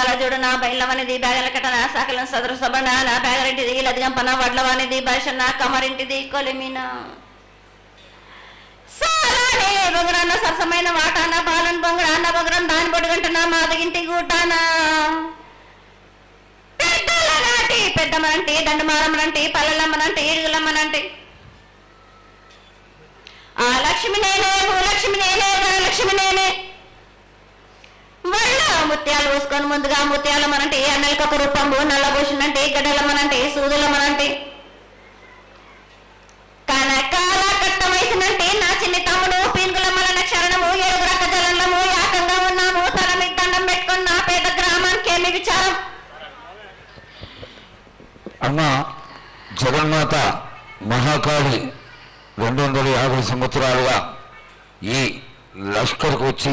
బాలజుడు నా బయలవనిది బ్యాగల నా సకలం సదరు సభ నా బ్యాగరింటిది లదిగంపన వడ్లవానిది భాషన కమరింటిది కొలిమిన. సాలానే బొంగరాన్న సరసమైన వాటాన బాలన్ బొంగరాన్న బొంగరం దాని బొడుగంటున్న మాదగింటి గూటానా. పెద్దల నాటి దండమారమ్మనంటి పల్లెలమ్మనంటి ఈడుగులమ్మనంటి ఆ లక్ష్మి నేనే భూలక్ష్మి నేనే ముత్యాలు పోసుకొని ముందుగా ముత్యాలు మనంటే అన్నలకి ఒక రూపంబు నల్లబూసినంటే గడ్డలమ్మనంటే సూదులమ్మనంటే కనకాల కట్ట నా చిన్న తమ్ముడు పీనుగులమ్మలన్న క్షరణము ఏడుగురక్క జలంలము యాకంగా ఉన్నాము. తల మీద దండం పెట్టుకుని నా పేద గ్రామానికి ఏమి విచారం. అమ్మ జగన్మాత మహాకాళి రెండు వందల యాభై సంవత్సరాలుగా ఈ లష్కర్కు వచ్చి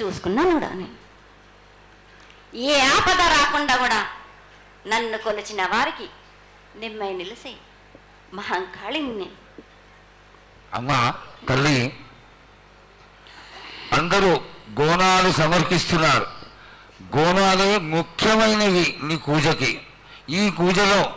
చూసుకున్నాను కూడా ఏ ఆపద రాకుండా కూడా నన్ను కొలిచిన వారికి నిమ్మై నిలిసే మహంకాళిని అమ్మా తల్లి అందరూ గోనాలు సమర్పిస్తున్నారు. గోనాలే ముఖ్యమైనవి నీ పూజకి. ఈ పూజలో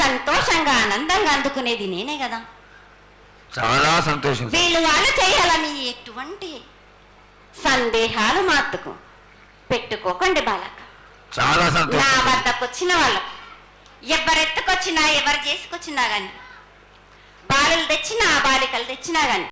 సంతోషంగా ఆనందంగా అందుకునేది నేనే కదా. చాలా సంతోషం వీళ్ళు వాళ్ళు చేయాలని ఎటువంటి సందేహాలు మాత్తుకు పెట్టుకోకండి బాలక. చాలా నా సంతోషం వద్దకు వచ్చిన వాళ్ళు ఎవరెత్తుకొచ్చినా ఎవరు చేసుకొచ్చినా గాని బాలులు తెచ్చినా బాలికలు తెచ్చినా గాని